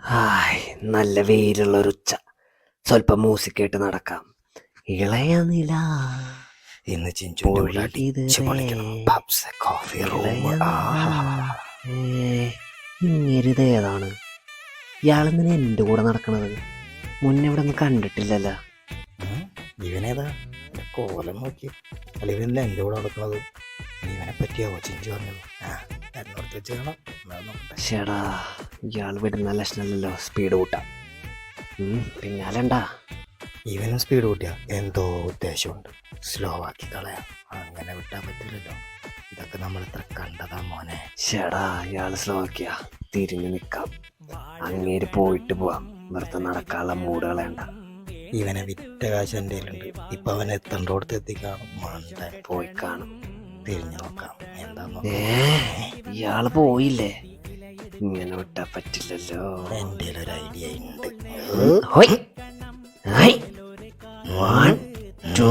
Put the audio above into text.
Hi നല്ല വെയിലുള്ള ഒരു ഉച്ച സ്വല്പം മ്യൂസിക് കേട്ട് നടക്കാം. ഇളയ നില. ഇന്ന്. ഇങ്ങരുത് ഏതാണ്? ഇയാളെന്തിനാ എന്റെ കൂടെ നടക്കണത്? മുന്നേ ഇവിടെ ഒന്നും കണ്ടിട്ടില്ലല്ലോ. ഇവനേതാ? കോലം നോക്കി. അല്ല ഇവനല്ല എന്റെ കൂടെ നടക്കണത്? ഇവനെ പറ്റിയാവോ ചിഞ്ചു പറഞ്ഞത്? എന്നോട് വെച്ച് കാണാം. ചേടാ ഇയാൾ വിടുന്ന ലക്ഷണമല്ലോ സ്പീഡ് കൂട്ടാം ഉം, പിന്നാലെണ്ടാ ഇവനും സ്പീഡ് കൂട്ടിയ. എന്തോ ഉദ്ദേശമുണ്ട്. സ്ലോ ആക്കി കളയാം. അങ്ങനെ വിട്ടാൻ പറ്റില്ലല്ലോ. ഇതൊക്കെ നമ്മൾ ഇത്ര കണ്ടതാ മോനെ. ചേടാ ഇയാൾ സ്ലോ ആക്കിയാ. തിരിഞ്ഞു നിക്കാം. അങ്ങേര് പോയിട്ട് പോവാം. വെറുതെ നടക്കാനുള്ള മൂട് കളയണ്ട ഇവനെ വിറ്റ കാശ് എന്റെ കയ്യിലുണ്ട് ഇപ്പൊ അവൻ എത്തേണ്ടോടത്ത് എത്തിക്കാണും. മണ്ട പോയി കാണും. തിരിഞ്ഞു നോക്കാം. എന്താ ഏ ഇയാൾ പോയില്ലേ? ഇങ്ങനെ വിട്ടാ പറ്റില്ലല്ലോ എന്റെ ഒരു ഐഡിയ ഉണ്ട് ഹോയ് ഹൈ വൺ ടു